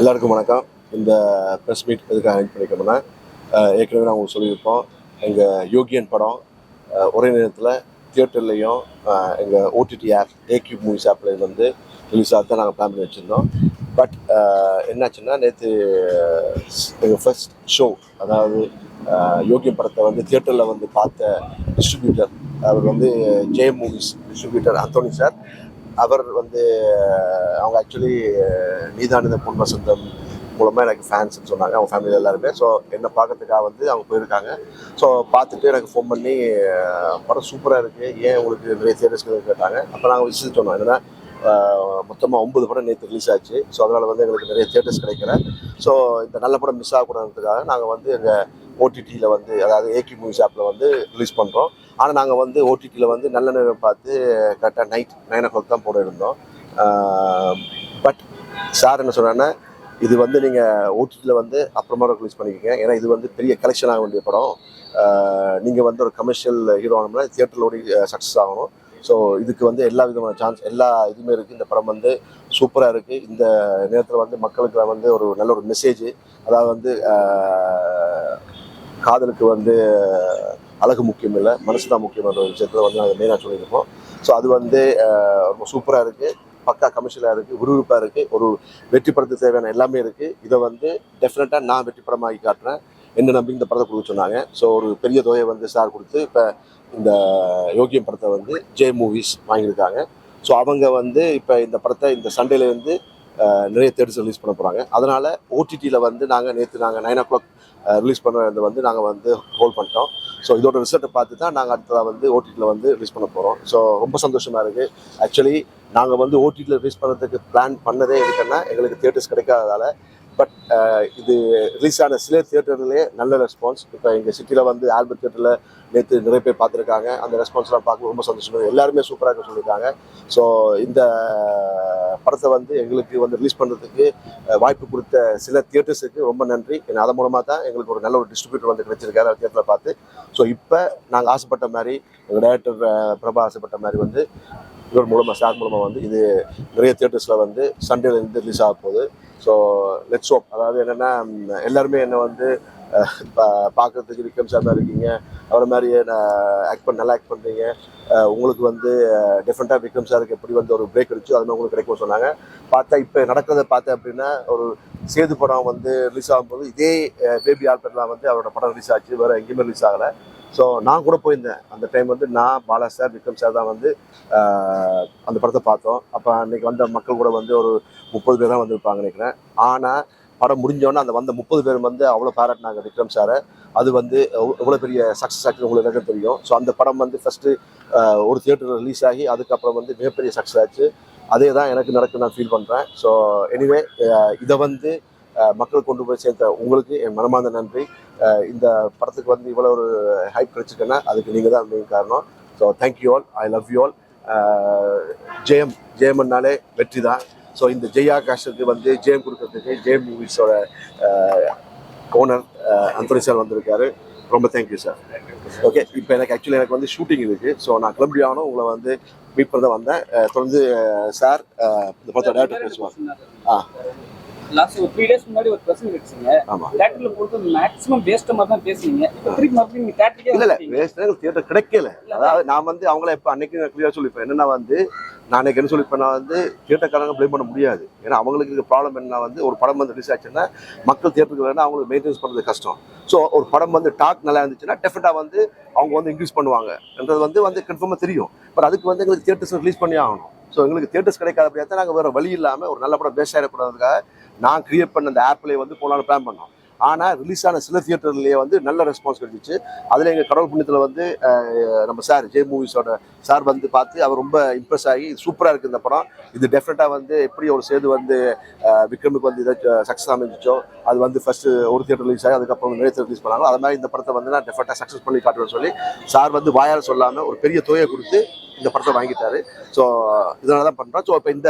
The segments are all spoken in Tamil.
எல்லாருக்கும் வணக்கம். இந்த ப்ரெஸ் மீட் எதுக்காக அரேஞ்ச் பண்ணிக்கணும்னா ஏற்கனவே நாங்கள் உங்களுக்கு சொல்லியிருப்போம். எங்கள் யோகியன் படம் ஒரே நேரத்தில் தியேட்டர்லேயும் எங்கள் ஓடிடி ஆப் ஏக்யூ மூவிஸ் ஆப்பில் வந்து ரிலீஸ் ஆக தான் நாங்கள் பிளான் பண்ணி வச்சுருந்தோம். பட் என்னாச்சுன்னா நேற்று எங்கள் ஃபர்ஸ்ட் ஷோ அதாவது யோகியன் படத்தை வந்து தியேட்டரில் வந்து பார்த்த டிஸ்ட்ரிபியூட்டர் அவர் வந்து J movies distributor Anthony sir அவர் வந்து அவங்க ஆக்சுவலி நீதானந்த பொன் வசந்தம் மூலமாக எனக்கு ஃபேன்ஸ்னு சொன்னாங்க. அவங்க ஃபேமிலியில் எல்லாருமே. ஸோ என்னை பார்க்கறதுக்காக வந்து அவங்க போயிருக்காங்க. ஸோ பார்த்துட்டு எனக்கு ஃபோன் பண்ணி படம் சூப்பராக இருக்குது ஏன் உங்களுக்கு நிறைய தேட்டர்ஸ்க்கு கேட்டாங்க? அப்போ நாங்கள் விஷயம் சொன்னோம். என்னென்னா மொத்தமாக ஒன்பது படம் நேற்று ரிலீஸ் ஆச்சு. ஸோ அதனால் வந்து எங்களுக்கு நிறைய தேட்டர்ஸ் கிடைக்கல. ஸோ இந்த நல்ல படம் மிஸ் ஆகக்கூடாதுக்காக நாங்கள் வந்து எங்கள் ஓடிடியில் வந்து அதாவது ஏகி மூவிஸ் ஆப்பில் வந்து ரிலீஸ் பண்ணுறோம் ஆனால் நாங்கள் வந்து ஓடிடியில் வந்து நல்ல நேரம் பார்த்து கரெக்டாக நைட் நைன் ஓ கிளாக் தான் போட இருந்தோம். பட் சார் என்ன சொன்னாங்கன்னா இது வந்து நீங்கள் ஓடிடியில் வந்து அப்புறமா ரிலீஸ் பண்ணிக்கோங்க. ஏன்னா இது வந்து பெரிய கலெக்ஷன் ஆக வேண்டிய படம். நீங்கள் வந்து ஒரு கமர்ஷியல் ஹீரோ ஆனோம்னா தியேட்டரோட சக்ஸஸ் ஆகணும். ஸோ இதுக்கு வந்து எல்லா விதமான சான்ஸ் எல்லா இதுவுமே இருக்குது இந்த படம் வந்து சூப்பராக இருக்குது இந்த நேரத்தில் வந்து மக்களுக்கு வந்து ஒரு நல்ல ஒரு மெசேஜ் அதாவது வந்து காதலுக்கு வந்து அழகு முக்கியம் இல்லை மனசு தான் முக்கியம்ன்ற ஒரு விஷயத்தில் வந்து நாங்கள் மெயினாக சொல்லியிருக்கோம். ஸோ அது வந்து ரொம்ப சூப்பராக இருக்குது பக்கா கமர்ஷியலாக இருக்குது விறுவிறுப்பாக இருக்குது ஒரு வெற்றி படத்துக்கு தேவையான எல்லாமே இருக்குது இதை வந்து டெஃபினட்டாக நான் வெற்றி படமாகி காட்டுறேன். என்ன நம்பி இந்த படத்தை கொடுக்க சொன்னாங்க. ஸோ ஒரு பெரிய தொகையை வந்து சார் கொடுத்து இப்போ இந்த யோகியம் படத்தை வந்து ஜே மூவிஸ் வாங்கியிருக்காங்க. ஸோ அவங்க வந்து இப்போ இந்த படத்தை இந்த சண்டேலேருந்து நிறைய தேட்டர்ஸ் ரிலீஸ் பண்ண போகிறாங்க அதனால் ஓடிடியில் வந்து நாங்கள் நேற்று நாங்கள் நைன் ஓ கிளாக் ரிலீஸ் பண்ணுறது வந்து நாங்கள் வந்து ஹோல்ட் பண்ணிட்டோம். ஸோ இதோட ரிசல்ட்டை பார்த்து தான் நாங்கள் அடுத்ததாக வந்து ஓடிடியில் வந்து ரிலீஸ் பண்ண போகிறோம் ஸோ ரொம்ப சந்தோஷமாக இருக்குது ஆக்சுவலி நாங்கள் வந்து ஓடிடியில் ரிலீஸ் பண்ணுறதுக்கு பிளான் பண்ணதே எதுக்குன்னா எங்களுக்கு தேட்டர்ஸ் கிடைக்காததால் பட் uh, இது ரிலீஸ் ஆன சில தியேட்டர்லேயே நல்ல ரெஸ்பான்ஸ் இப்போ எங்கள் சிட்டியில் வந்து ஆல்பர்ட் தியேட்டரில் நேற்று நிறைய பேர் பார்த்துருக்காங்க. அந்த ரெஸ்பான்ஸ்லாம் பார்க்க ரொம்ப சந்தோஷமாக எல்லாருமே சூப்பராக சொல்லியிருக்காங்க. ஸோ இந்த படத்தை வந்து எங்களுக்கு வந்து ரிலீஸ் பண்ணுறதுக்கு வாய்ப்பு கொடுத்த சில தியேட்டர்ஸுக்கு ரொம்ப நன்றி. ஏன்னா அதன் மூலமாக தான் எங்களுக்கு ஒரு நல்ல ஒரு டிஸ்ட்ரிபியூட்டர் வந்து கிடைச்சிருக்காரு அந்த தியேட்டரில் பார்த்து. ஸோ இப்போ நாங்கள் ஆசைப்பட்ட மாதிரி எங்கள் டேரக்டர் பிரபா ஆசைப்பட்ட மாதிரி வந்து இவர் மூலமாக சார் மூலமாக வந்து இது நிறைய தியேட்டர்ஸில் வந்து சண்டேலேருந்து ரிலீஸ் ஆக போகுது. ஸோ லெட்ஸ் ஹோப் அதாவது என்னென்னா எல்லாருமே என்னை வந்து பார்க்குறதுக்கு பா- விக்ரம் சார் தான் இருக்கீங்க. அவரை மாதிரி ஆக்ட் பண்ண நல்லா ஆக்ட் பண்ணுறீங்க உங்களுக்கு வந்து டிஃப்ரெண்ட்டாக விக்ரம் சாருக்கு எப்படி வந்து ஒரு பிரேக் இருந்துச்சு அது மாதிரி உங்களுக்கு கிடைக்கும் சொன்னாங்க. பார்த்தா இப்போ நடக்கிறத பார்த்தேன் அப்படின்னா ஒரு சேது படம் வந்து ரிலீஸ் ஆகும்போது இதே பேபி ஆல்பர்லாம் வந்து அவரோட படம் ரிலீஸ் ஆச்சு. வேறு எங்கேயுமே ரிலீஸ் ஆகலை. ஸோ நான் கூட போயிருந்தேன். அந்த டைம் வந்து நான் பாலா சார் விக்ரம் சார் தான் வந்து அந்த படத்தை பார்த்தோம். அப்போ அன்னைக்கு வந்த மக்கள் கூட வந்து ஒரு முப்பது பேர் தான் வந்திருப்பாங்க நினைக்கிறேன். ஆனால் படம் முடிஞ்சோடனே அந்த வந்த முப்பது பேர் வந்து அவ்வளோ பாராட்டினாங்க விக்ரம் சாரை அது வந்து இவ்வளோ எவ்வளோ பெரிய சக்ஸஸ் ஆச்சு உங்களுக்கு எல்லாருக்கும் தெரியும். ஸோ அந்த படம் வந்து ஃபஸ்ட்டு ஒரு தியேட்டரில் ரிலீஸ் ஆகி அதுக்கப்புறம் வந்து மிகப்பெரிய சக்ஸஸ் ஆச்சு. அதே தான் எனக்கு நடக்கு நான் ஃபீல் பண்ணுறேன் ஸோ எனிவே இதை வந்து மக்கள் கொண்டு போய் சேர்த்த உங்களுக்கு என் மனமார்ந்த நன்றி. இந்த படத்துக்கு வந்து இவ்வளோ ஒரு ஹைப் கிடைச்சிருக்குன்னா அதுக்கு நீங்கள் தான் மெயின் காரணம் so thank you all I love you all Jayam ஜெயம்னாலே வெற்றி தான். ஸோ இந்த ஜெய் காஷுக்கு வந்து ஜெயம் கொடுக்கறதுக்கு ஜெயம் மூவிஸோட ஓனர் அந்தோனி சார் வந்திருக்காரு. ரொம்ப தேங்க்யூ சார் ஓகே இப்போ எனக்கு ஆக்சுவலி எனக்கு வந்து ஷூட்டிங் இருக்குது ஸோ நான் கிளம்பி ஆகணும் உங்களை வந்து மீட் பண்ண வந்தேன். தொடர்ந்து சார் இந்த படத்தை டேரக்டர் பேசுவாங்க ஆ. லாஸ்ட் ஒரு த்ரீ டேஸ் முன்னாடி ஒரு பிரச்சனை வச்சுங்க தேட்டர்ல போட்டு மேக்ஸிமம் வேஸ்ட் மாதிரி தான் பேசுனீங்க இப்போ திருப்பி மறுபடியும் நீங்க தேட்டருக்கே இல்ல. வேஸ்ட் தியேட்டர் கிடைக்கல. அதாவது நான் வந்து அவங்கள இப்ப அன்னைக்கு கிளியரா சொல்லிப்பேன் என்னன்னா வந்து நான் அன்னைக்கு என்ன சொல்லிப்பேன் நான் வந்து தியேட்டர்காரங்க ப்ளேம் பண்ண முடியாது. ஏன்னா அவங்களுக்கு இருக்க ப்ராப்ளம் என்ன வந்து ஒரு படம் வந்து ரிலீஸ் ஆச்சுன்னா மக்கள் தியேட்டருக்கு வேணா அவங்களுக்கு மெயின்டைன்ஸ் பண்றது கஷ்டம். ஸோ ஒரு படம் வந்து டாக் நல்லா இருந்துச்சுன்னா டெஃபினட்டா வந்து அவங்க வந்து இன்க்ரீஸ் பண்ணுவாங்கன்றது வந்து வந்து கன்ஃபார்மாக தெரியும். பட் அதுக்கு வந்து எங்களுக்கு தியேட்டர்ஸ் ரிலீஸ் பண்ணி ஆகணும். ஸோ எங்களுக்கு தியேட்டர்ஸ் கிடைக்காத அப்படியே தான் நாங்கள் வேறு வழி இல்லாமல் ஒரு நல்ல படம் பேஸ் ஆகிடக்கூடாதுக்காக நான் கிரியேட் பண்ண அந்த ஆப்லேயே வந்து போனாலும் பிளான் பண்ணோம். ஆனால் ரிலீஸ் ஆன சில தியேட்டர்லேயே வந்து நல்ல ரெஸ்பான்ஸ் கிடைச்சிச்சு. அதில் எங்கள் கடவுள் புண்ணியத்தில் வந்து நம்ம சார் ஜே மூவிஸோட சார் வந்து பார்த்து அவர் ரொம்ப இம்ப்ரெஸ் ஆகி சூப்பராக இருக்குது இந்த படம். இது டெஃபினட்டாக வந்து எப்படி ஒரு சேது வந்து விக்ரமுக்கு வந்து இதை சக்ஸஸ் அமைஞ்சிச்சோ அது வந்து ஃபர்ஸ்ட் ஒரு தியேட்டர் ரிலீஸ் ஆகி அதுக்கப்புறம் நிறைய தியேட்டர் ரிலீஸ் பண்ணாங்களோ அது மாதிரி இந்த படத்தை வந்து நான் டெஃபினட்டாக சக்ஸஸ் பண்ணி காட்டுவேன்னு சொல்லி சார் வந்து வாயால் சொல்லாமல் ஒரு பெரிய தொகையை கொடுத்து இந்த படத்தை வாங்கிட்டாரு. ஸோ இதனால தான் பண்ணுறோம் ஸோ இப்போ இந்த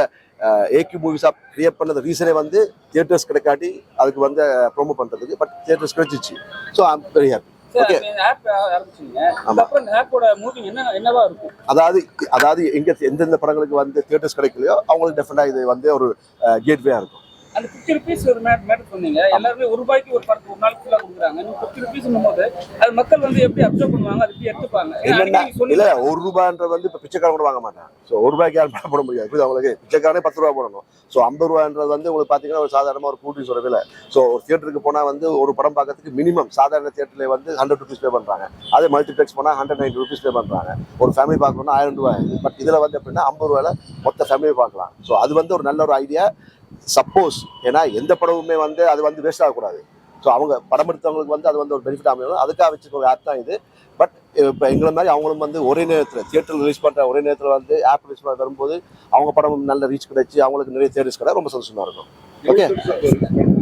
ஏகி மூவிஸாக கிரியேட் பண்ணது ரீசனே வந்து தியேட்டர்ஸ் கிடைக்காட்டி அதுக்கு வந்து ப்ரோமோ பண்ணுறதுக்கு பட் தியேட்டர்ஸ் கிடைச்சிச்சு. So I'm very happy of அதாவது அதாவது எங்க எந்தெந்த படங்களுக்கு வந்து தியேட்டர்ஸ் கிடைக்கலையோ அவங்களுக்கு டெஃபினட்டாக இது வந்து ஒரு கேட்வேயாக இருக்கும். அந்த ஃபிஃப்டி ருபீஸ் ஒரு மேட் மேட் சொன்னீங்க. எல்லாருமே ஒரு ரூபாய்க்கு ஒரு படத்துக்கு ஒரு நாள் ஃபுல்லாக கொடுக்குறாங்க. ஃபிஃப்டி ருபீஸ் போது அது மக்கள் வந்து எப்படி அப்சர்வ் பண்ணுவாங்க? அது எப்படி எடுத்துப்பாங்க? இல்ல ஒரு ரூபான்றது வந்து இப்ப பிச்சைக்காரன் கூட வாங்க மாட்டான் ஸோ ஒரு ரூபாய்க்கு யாரும் பணம் போட முடியாது. புரியுதா உங்களுக்கு? பிச்சைக்காரனே பத்து ரூபா போடணும். ஸோ ஐம்பது ரூபான்றது வந்து உங்களுக்கு பாத்தீங்கன்னா ஒரு சாதாரணமா ஒரு கூட்டி சொல்ற விலை. ஸோ ஒரு தியேட்டருக்கு போனா வந்து ஒரு படம் பார்க்கறதுக்கு மினிமம் சாதாரண தியேட்டர்ல வந்து ஹண்ட்ரட் ருபீஸ் பே பண்றாங்க. அதே மல்டிப்ளெக்ஸ் போனா ஹண்ட்ரட் நைன்டி ருபீஸ் பே பண்றாங்க. ஒரு ஃபேமிலி பார்க்கணும்னா ஆயிரம் ரூபாய். பட் இதுல வந்து எப்படின்னா ஐம்பது ரூபாயில மொத்த ஃபேமிலி பார்க்கலாம். ஸோ அது வந்து ஒரு நல்ல ஒரு ஐடியா சப்போஸ் ஏன்னா எந்த படமுமே வந்து அது வந்து வேஸ்ட் ஆகக்கூடாது. ஸோ அவங்க படம் எடுத்தவங்களுக்கு வந்து அது வந்து ஒரு பெனிஃபிட் அமையணும் அதுக்காக வச்சுக்கோங்க ஆப் தான் இது. பட் இப்போ எங்களை மாதிரி அவங்களும் வந்து ஒரே நேரத்தில் தியேட்டர் ரிலீஸ் பண்ணுற ஒரே நேரத்தில் வந்து ஆப் ரிலீஸ் பண்ண வரும்போது அவங்க படம் நல்ல ரீச் கிடைச்சி அவங்களுக்கு நிறைய தேட்டர்ஸ் கிடையாது ரொம்ப சந்தோஷமாக இருக்கும். ஓகே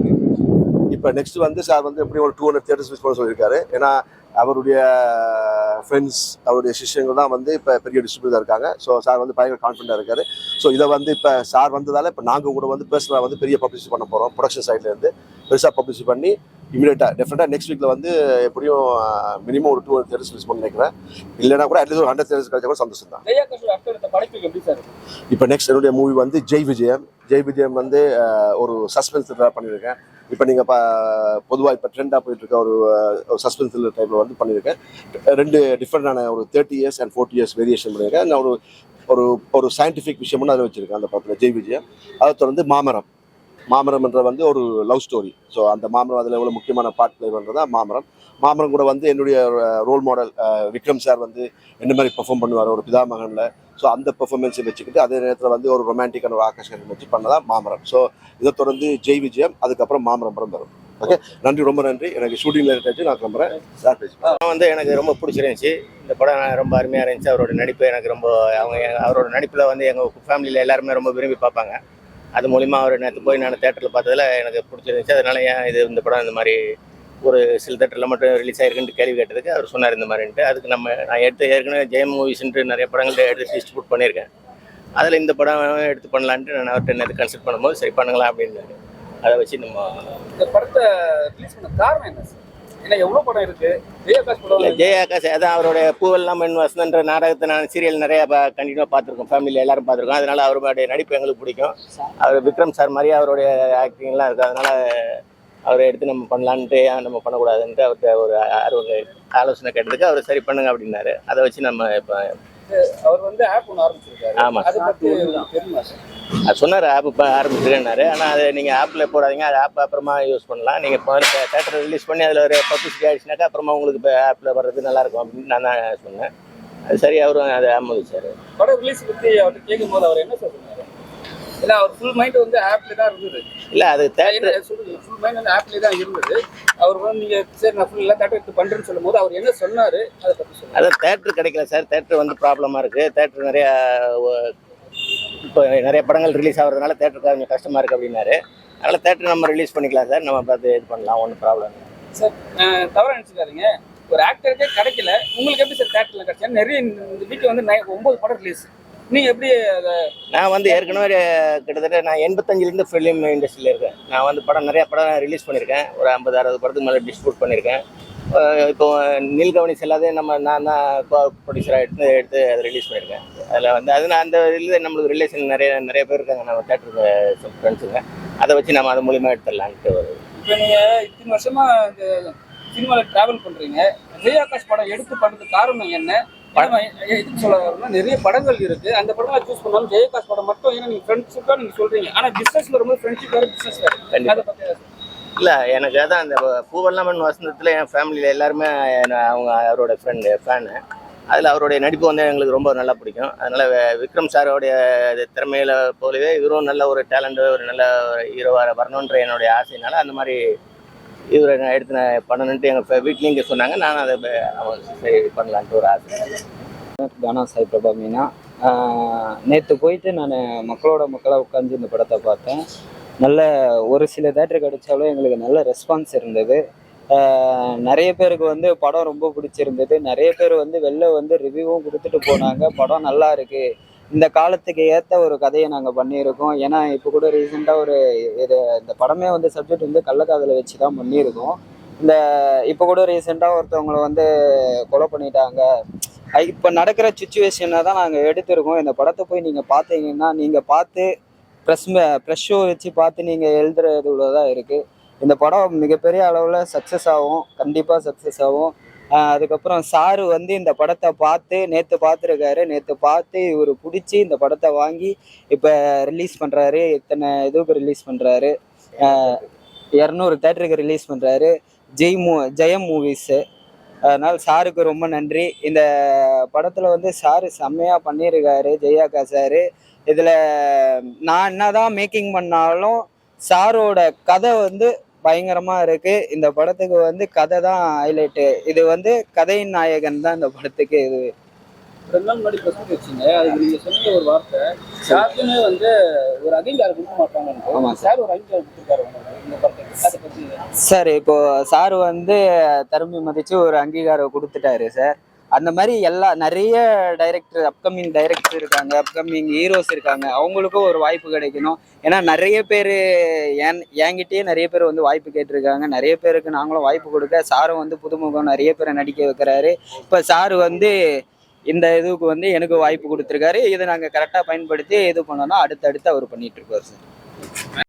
இப்போ நெக்ஸ்ட் வந்து சார் வந்து எப்படி ஒரு டூ ஹண்ட்ரட் தேட்டர்ஸ் ரிலீஸ் பண்ண சொல்லியிருக்காரு. ஏன்னா அவருடைய ஃப்ரெண்ட்ஸ் அவருடைய சிஷ்யங்கள் தான் வந்து இப்போ பெரிய டிஸ்ட்ரிபியூட்டர் இருக்காங்க. ஸோ சார் வந்து பயங்கர கான்ஃபிடண்டாக இருக்காரு. ஸோ இதை வந்து இப்போ சார் வந்ததால இப்போ நாங்கள் கூட வந்து பர்சனலாக வந்து பெரிய பப்ளிசிட்டி பண்ண போகிறோம் ப்ரொடக்ஷன் சைட்லேருந்து பெருசாக பப்ளிசிட்டி பண்ணி இமீடியட்டாக டெஃபினட்டாக நெக்ஸ்ட் வீக்கில் வந்து எப்படியும் மினிமம் ஒரு டூ ஹண்ட்ரட் ரிலீஸ் பண்ணி நினைக்கிறேன். இல்லைனா கூட அட்லீஸ்ட் ஒரு ஹண்ட்ரட் தேட்டர்ஸ் கிடைச்சா கூட சந்தோஷம் தான்? இப்போ நெக்ஸ்ட் என்னுடைய மூவி வந்து ஜெய் விஜயம். ஜெய் விஜயம் வந்து அஹ், ஒரு சஸ்பென்ஸ் பண்ணியிருக்கேன். இப்போ நீங்கள் பா பொதுவாக இப்போ ட்ரெண்டாக போயிட்டு இருக்க ஒரு சஸ்பென்ஸ் இல்லை டைப்பில் வந்து பண்ணியிருக்கேன் ரெண்டு டிஃப்ரெண்டான ஒரு thirty years and forty years variation பண்ணியிருக்கேன் நான் ஒரு ஒரு ஒரு சயின்டிஃபிக் விஷயம்னு அதில் வச்சுருக்கேன் அந்த படத்தில் ஜெய் விஜயம் அதை தொடர்ந்து மாமரம். மாமரம்ன்ற வந்து ஒரு லவ் ஸ்டோரி ஸோ அந்த மாமரம் அதில் எவ்வளோ முக்கியமான பார்ட் பிளே பண்ணுறது தான் மாமரம். மாமரம் கூட வந்து என்னுடைய ரோல் மாடல் விக்ரம் சார் வந்து என்ன மாதிரி பெர்ஃபார்ம் பண்ணுவார் ஒரு பிதாமகனில் ஸோ அந்த பெர்ஃபார்மன்ஸை வச்சுக்கிட்டு அதே நேரத்தில் வந்து ஒரு ரொமான்டிக்கான ஒரு ஆகர்ஷணம் வச்சு பண்ணதான் மாமரம். ஸோ இதை தொடர்ந்து ஜெய் விஜயம் அதுக்கப்புறம் மாமரம் படம் வரும். ஓகே நன்றி ரொம்ப நன்றி. எனக்கு ஷூட்டிங்கில் இருக்காச்சு நான் கிளம்புறேன். சார் பேசி வந்து எனக்கு ரொம்ப பிடிச்சிருந்துச்சி. இந்த படம் ரொம்ப அருமையாக இருந்துச்சு. அவரோட நடிப்பு எனக்கு ரொம்ப அவங்க அவரோட நடிப்பில் வந்து எங்கள் ஃபேமிலியில் எல்லாருமே ரொம்ப விரும்பி பார்ப்பாங்க. அது மூலிமா அவர் நேற்று போய் நான் தேட்டரில் பார்த்ததுல எனக்கு பிடிச்சிருந்துச்சி. அதனால ஏன் இது இந்த படம் இந்த மாதிரி ஒரு சில தேட்டரில் மட்டும் ரிலீஸ் ஆயிருக்குன்ட்டு கேள்வி கேட்டதுக்கு அவர் சொன்னார் இந்த மாதிரின்ட்டு. அதுக்கு நம்ம நான் எடுத்து ஏற்கனவே ஜெயம் மூவிஸ்ன்ட்டு நிறைய படங்கள்ட்ட எடுத்து டிஸ்ட்ரிபியூட் பண்ணியிருக்கேன். அதில் இந்த படம் எடுத்து பண்ணலான்ட்டு நான் அவர்கிட்ட நேற்று கன்சல்ட் பண்ணும்போது சரி பண்ணலாம் அப்படின்னாரு. அதை வச்சு நம்ம இந்த படத்தை ரிலீஸ் பண்ண காரணம் என்ன சார்? ஏன்னா எவ்வளவு படம் இருக்கு? ஜெயகாஷ் படம் ஜெய ஆகாஷ் அதான் அவருடைய பூவெல்லாம் மண் வசந்தன்ற நாடகத்தை நான் சீரியல் நிறைய கண்டினியூவாக பார்த்துருக்கோம். ஃபேமிலியில் எல்லாரும் பார்த்துருக்கோம். அதனால அவருடைய நடிப்பு எங்களுக்கு பிடிக்கும். அவர் விக்ரம் சார் மாதிரியே அவருடைய ஆக்டிங்லாம் இருக்குது அதனால அவரை எடுத்து நம்ம பண்ணலான்ட்டு ஏன் நம்ம பண்ணக்கூடாதுன்ட்டு அவர்கிட்ட ஒரு ஆர்வங்க ஆலோசனை கேட்டதுக்கு அவர் சரி பண்ணுங்க அப்படின்னாரு. அதை வச்சு நம்ம இப்போ அவர் வந்து ஆப் ஒன்று ஆரம்பிச்சிருக்காரு. அதை சொன்னார் ஆப் இப்போ ஆரம்பிச்சிருக்கேன்னாரு. ஆனால் அதை நீங்கள் ஆப்பில் போடாதீங்க. அது ஆப் அப்புறமா யூஸ் பண்ணலாம். நீங்கள் முதல்ல தேட்டர் ரிலீஸ் பண்ணி அதில் ஒரு பப்ளிசிட்டி ஆயிடுச்சுனாக்கா அப்புறமா உங்களுக்கு இப்போ ஆப்பில் வர்றது நல்லாயிருக்கும் அப்படின்னு நான் தான் சொன்னேன். அது சரி அவரும் அதை ஆமோதிச்சார் படம் ரிலீஸ் பத்தி அவர்கிட்ட கேட்கும் போது அவர் என்ன சொன்னாரு? ஏன்னா அவர் ஃபுல் மைண்ட் வந்து ஆப்ல தான் இருந்தது. இல்லை அது தேட்டர் ஃபுல் மைண்ட் வந்து ஆப்ல தான் இருந்தது. அவர் வந்து நீங்க சரி நான் ஃபுல் எல்லாம் தேட்டர் எடுத்து பண்றேன்னு சொல்லும் போது அவர் என்ன சொன்னாரு அதை பத்தி சொல்லுங்க. அதான் தேட்டர் கிடைக்கல சார் தேட்டர் வந்து ப்ராப்ளமாக இருக்குது தேட்டர் நிறையா இப்போ நிறைய படங்கள் ரிலீஸ் ஆகிறதுனால தேட்டருக்கு கொஞ்சம் கஷ்டமாக இருக்குது அப்படின்னாரு. அதனால் தேட்டர் நம்ம ரிலீஸ் பண்ணிக்கலாம் சார் நம்ம பார்த்து இது பண்ணலாம் ஒன்றும் ப்ராப்ளம் சார் அஹ், தவறா நினைச்சுக்காதீங்க. ஒரு ஆக்டருக்கே கிடைக்கல. உங்களுக்கு எப்படி சார் தேட்டர்ல கிடைச்சா நிறைய இந்த வீக்கு வந்து ஒன்பது படம் ரிலீஸ் நீங்க எப்படி நான் வந்து ஏற்கனவே கிட்டத்தட்ட நான் எண்பத்தஞ்சிலேருந்து ஃபிலிம் இண்டஸ்ட்ரியில் இருக்கேன். நான் வந்து படம் நிறைய படம் ரிலீஸ் பண்ணியிருக்கேன். ஒரு ஐம்பது அறுபது படத்துக்கு மேலே டிஸ்ட்ரிபியூட் பண்ணியிருக்கேன். இப்போ நீல்கவனி செல்லாதே நம்ம நான் தான் ப்ரொடியூசராக எடுத்து எடுத்து அதை ரிலீஸ் பண்ணியிருக்கேன். அதில் வந்து அது நான் அந்த இதில் நம்மளுக்கு ரிலேஷன் நிறைய நிறைய பேர் இருக்காங்க. நம்ம தேட்டருக்கு ஃப்ரெண்ட்ஸுங்க அதை வச்சு நம்ம அது மூலியமாக எடுத்துடலான்ட்டு ஒரு இப்போ நீங்க இத்தனை வருஷமா இந்த சினிமாவில் டிராவல் பண்றீங்க. ஜெயாகாஷ் படம் எடுத்து பண்றதுக்கு காரணம் என்ன? சொல்ல நிறைய படங்கள் இருக்கு. அந்த படங்களை சூஸ் பண்ணாலும் ஜெயகாஷ் படம் மட்டும் ஏன்னா நீங்க ஃப்ரெண்ட்ஷிப்பா நீங்க சொல்றீங்க. ஆனா பிசினஸ்ல வரும்போது ஃப்ரெண்ட்ஷிப் வேற பிசினஸ் வேற. இல்லை எனக்கு அதான் அந்த பூவெல்லாம் மண் வசந்தத்தில் என் ஃபேமிலியில் எல்லாருமே அவங்க அவரோட ஃப்ரெண்டு ஃபேனு அதில் அவருடைய நடிப்பு வந்து எங்களுக்கு ரொம்ப நல்லா பிடிக்கும். அதனால் விக்ரம் சாரோடைய திறமையில போலவே இவரும் நல்ல ஒரு டேலண்ட் ஒரு நல்ல ஹீரோவாக வரணுன்ற என்னுடைய ஆசையினால அந்த மாதிரி இவரை நான் எடுத்து நான் பண்ணணுன்ட்டு எங்கள் வீட்லேயும் இங்கே சொன்னாங்க. நான் அதை சரி பண்ணலான்ட்டு ஒரு ஆசை. கானா சாய் பிரபா மீனா. நேற்று போயிட்டு நான் மக்களோட மக்களாக உட்காந்து இந்த படத்தை பார்த்தேன். நல்ல ஒரு சில தேட்டர் அடித்தாலும் எங்களுக்கு நல்ல ரெஸ்பான்ஸ் இருந்தது. நிறைய பேருக்கு வந்து படம் ரொம்ப பிடிச்சிருந்தது. நிறைய பேர் வந்து வெளில வந்து ரிவ்யூவும் கொடுத்துட்டு போனாங்க. படம் நல்லா இருக்குது இந்த காலத்துக்கு ஏற்ற ஒரு கதையை நாங்கள் பண்ணியிருக்கோம். ஏன்னா இப்போ கூட ரீசெண்டாக ஒரு இது இந்த படமே வந்து சப்ஜெக்ட் வந்து கள்ளக்காதலை வச்சு தான் பண்ணியிருக்கோம். இந்த இப்போ கூட ரீசெண்டாக ஒருத்தவங்களை வந்து கொலை பண்ணிட்டாங்க. இப்போ நடக்கிற சுச்சுவேஷனை தான் நாங்கள் எடுத்திருக்கோம். இந்த படத்தை போய் நீங்கள் பார்த்தீங்கன்னா நீங்கள் பார்த்து ப்ரெஸ் ப்ரெஷ் ஷோ வச்சு பார்த்து நீங்கள் எழுதுறதுல தான் இருக்குது இந்த படம் மிகப்பெரிய அளவில் சக்ஸஸ் ஆகும். கண்டிப்பாக சக்ஸஸ் ஆகும். அதுக்கப்புறம் சாரு வந்து இந்த படத்தை பார்த்து நேற்று பார்த்துருக்காரு. நேற்று பார்த்து இவர் பிடிச்சி இந்த படத்தை வாங்கி இப்போ ரிலீஸ் பண்ணுறாரு இத்தனை இதுக்கு ரிலீஸ் பண்ணுறாரு இரநூறு தேட்டருக்கு ரிலீஸ் பண்ணுறாரு ஜெய் மூ ஜெயம் மூவிஸு அதனால் சாருக்கு ரொம்ப நன்றி. இந்த படத்தில் வந்து சாரு செம்மையாக பண்ணியிருக்காரு ஜெயாக்கா சாரு. இதில் நான் என்னதான் மேக்கிங் பண்ணாலும் சாரோட கதை வந்து பயங்கரமாக இருக்குது இந்த படத்துக்கு வந்து கதை தான் ஹைலைட்டு இது வந்து கதையின் நாயகன் தான் இந்த படத்துக்கு இது. ரெண்டு நாள் முன்னாடி பிரஸ் மீட் வச்சீங்க. அதுக்கு நீங்க சொன்ன ஒரு வார்த்தை. யாருக்குமே வந்து ஒரு அங்கீகாரம் கொடுக்க மாட்டாங்க ஆமா சார். ஒரு அங்கீகாரம் கொடுத்துருக்காரு சார் இப்போ சார் வந்து தருமி மதிச்சு ஒரு அங்கீகாரம் கொடுத்துட்டாரு சார். அந்த மாதிரி எல்லா நிறைய டைரக்டர் அப்கமிங் டைரக்டர் இருக்காங்க அப்கமிங் ஹீரோஸ் இருக்காங்க. அவங்களுக்கும் ஒரு வாய்ப்பு கிடைக்கணும். ஏன்னா நிறைய பேர் என் என்கிட்டயே நிறைய பேர் வந்து வாய்ப்பு கேட்டிருக்காங்க. நிறைய பேருக்கு நாங்களும் வாய்ப்பு கொடுக்க சாரும் வந்து புதுமுகம் நிறைய பேரை நடிக்க வைக்கிறாரு. இப்போ சார் வந்து இந்த இதுக்கு வந்து எனக்கு வாய்ப்பு கொடுத்துருக்காரு. இதை நாங்கள் கரெக்டாக பயன்படுத்தி இது பண்ணோன்னா அடுத்தடுத்து அவர் பண்ணிட்டு இருக்காரு சார்.